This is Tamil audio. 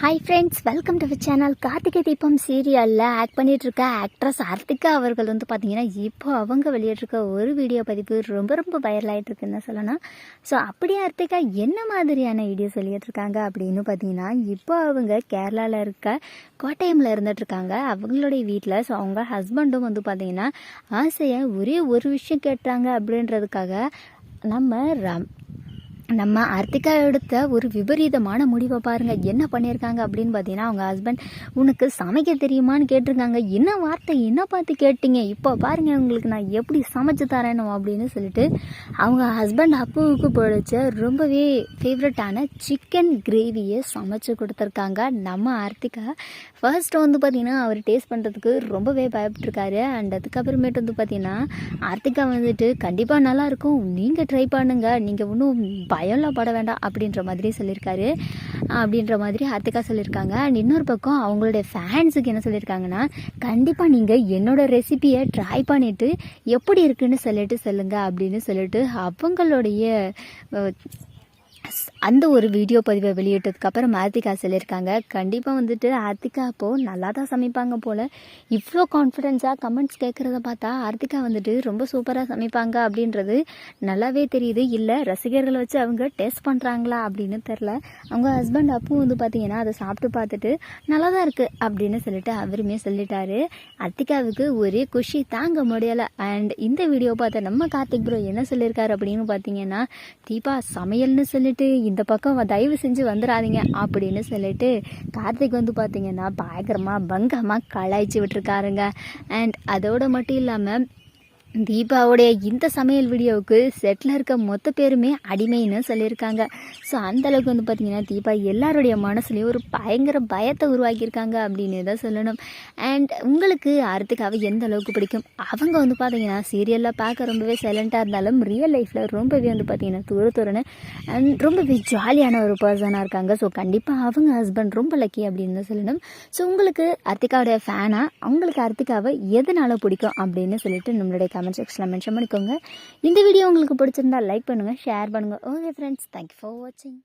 Hi friends welcome to channel Karthigai Deepam சீரியலில் ஆக்ட் பண்ணிட்டு இருக்க ஆக்ட்ரஸ் ஆர்த்திகா அவர்கள் வந்து பார்த்தீங்கன்னா இப்போ அவங்க வெளியிட்டிருக்க ஒரு வீடியோ பதிவு ரொம்ப ரொம்ப வைரல் ஆகிட்டு இருக்குன்னு சொல்லணும். ஸோ அப்படியே ஆர்த்திகா என்ன மாதிரியான வீடியோஸ் வெளியிட்டிருக்காங்க அப்படின்னு பார்த்தீங்கன்னா இப்போ அவங்க கேரளாவில் இருக்க கோட்டயமில் இருந்துட்டுருக்காங்க. அவங்களுடைய வீட்டில் ஸோ அவங்க ஹஸ்பண்டும் வந்து பார்த்தீங்கன்னா ஆசையை ஒரே ஒரு விஷயம் கேட்டாங்க அப்படின்றதுக்காக நம்ம ரம் நம்ம அர்த்திகா எடுத்த ஒரு விபரீதமான முடிவை பாருங்க. என்ன பண்ணியிருக்காங்க அப்படின்னு பார்த்தீங்கன்னா அவங்க ஹஸ்பண்ட் உனக்கு சமைக்க தெரியுமான்னு கேட்டிருக்காங்க. என்ன வார்த்தை என்ன பார்த்து கேட்டீங்க? இப்போ பாருங்க உங்களுக்கு நான் எப்படி சமைச்சு தரேனோ அப்படின்னு சொல்லிட்டு அவங்க ஹஸ்பண்ட் அப்புவுக்கு பிடிச்ச ரொம்பவே ஃபேவரட்டான சிக்கன் கிரேவியை சமைச்சு கொடுத்துருக்காங்க. நம்ம அர்த்திகா ஃபர்ஸ்ட் வந்து பார்த்தீங்கன்னா அவர் டேஸ்ட் பண்ணுறதுக்கு ரொம்பவே பயப்பட்டிருக்காரு. அண்ட் அதுக்கப்புறமேட்டு வந்து பார்த்தீங்கன்னா அர்த்திகா வந்துட்டு கண்டிப்பாக நல்லாயிருக்கும் நீங்கள் ட்ரை பண்ணுங்கள் நீங்கள் ஒன்றும் பயம்லாம் பட வேண்டாம் அப்படின்ற மாதிரி சொல்லியிருக்காரு. அப்படின்ற மாதிரி ஆர்த்திகா சொல்லியிருக்காங்க. அண்ட் இன்னொரு பக்கம் அவங்களுடைய ஃபேன்ஸுக்கு என்ன சொல்லியிருக்காங்கன்னா கண்டிப்பாக நீங்கள் என்னோட ரெசிபியை ட்ரை பண்ணிவிட்டு எப்படி இருக்குன்னு சொல்லிட்டு சொல்லுங்கள் அப்படின்னு சொல்லிட்டு அவங்களுடைய அந்த ஒரு வீடியோ பதிவை வெளியிட்டதுக்கப்புறம் ஆர்த்திகா சொல்லியிருக்காங்க கண்டிப்பாக வந்துட்டு ஆர்த்திகா அப்போது நல்லா தான் சமைப்பாங்க போல். இவ்வளோ கான்ஃபிடென்ஸாக கமெண்ட்ஸ் கேட்குறத பார்த்தா ஆர்த்திகா வந்துட்டு ரொம்ப சூப்பராக சமைப்பாங்க அப்படின்றது நல்லாவே தெரியுது. இல்லை ரசிகர்களை வச்சு அவங்க டேஸ்ட் பண்ணுறாங்களா அப்படின்னு தெரில அவங்க ஹஸ்பண்ட் அப்பவும் வந்து பார்த்தீங்கன்னா அதை சாப்பிட்டு பார்த்துட்டு நல்லா தான் இருக்குது அப்படின்னு சொல்லிட்டு அவருமே சொல்லிட்டாரு. அர்த்திகாவுக்கு ஒரே குஷி தாங்க முடியலை. அண்ட் இந்த வீடியோ பார்த்த நம்ம கார்த்திக் ப்ரோ என்ன சொல்லியிருக்காரு அப்படின்னு பார்த்தீங்கன்னா தீபா சமையல்னு சொல்லி சொல்லிட்டு இந்த பக்கம் தயவு செஞ்சு வந்துடாதீங்க அப்படின்னு சொல்லிட்டு கார்த்திக் வந்து பார்த்தீங்கன்னா பயங்கரமாக பங்கமாக கலாய்ச்சி விட்டுருக்காருங்க. அண்ட் அதோட மட்டும் இல்லாமல் தீபாவுடைய இந்த சமையல் வீடியோவுக்கு செட்டில் இருக்க மொத்த பேருமே அடிமைன்னு சொல்லியிருக்காங்க. ஸோ அந்தளவுக்கு வந்து பார்த்திங்கன்னா தீபா எல்லாருடைய மனசுலேயும் ஒரு பயங்கர பயத்தை உருவாக்கியிருக்காங்க அப்படின்னு தான் சொல்லணும். அண்ட் உங்களுக்கு ஆர்த்திகாவை எந்த அளவுக்கு பிடிக்கும்? அவங்க வந்து பார்த்திங்கன்னா சீரியலில் பார்க்க ரொம்பவே சைலண்ட்டாக இருந்தாலும் ரியல் லைஃப்பில் ரொம்பவே வந்து பார்த்திங்கன்னா தூர அண்ட் ரொம்பவே ஜாலியான ஒரு பர்சனாக இருக்காங்க. ஸோ கண்டிப்பாக அவங்க ஹஸ்பண்ட் ரொம்ப லக்கி அப்படின்னு தான் சொல்லணும். ஸோ உங்களுக்கு அர்த்திகாவுடைய ஃபேனாக அவங்களுக்கு அர்த்திகாவை எதனால பிடிக்கும் அப்படின்னு சொல்லிட்டு நம்மளுடைய கமெண்ட் செக்ஷனில் மென்ஷன் பண்ணிக்கோங்க. இந்த வீடியோ உங்களுக்கு பிடிச்சிருந்தா லைக் பண்ணுங்கள் ஷேர் பண்ணுங்கள் ஓகே ஃப்ரெண்ட்ஸ் தேங்க்யூ ஃபார் வாட்சிங்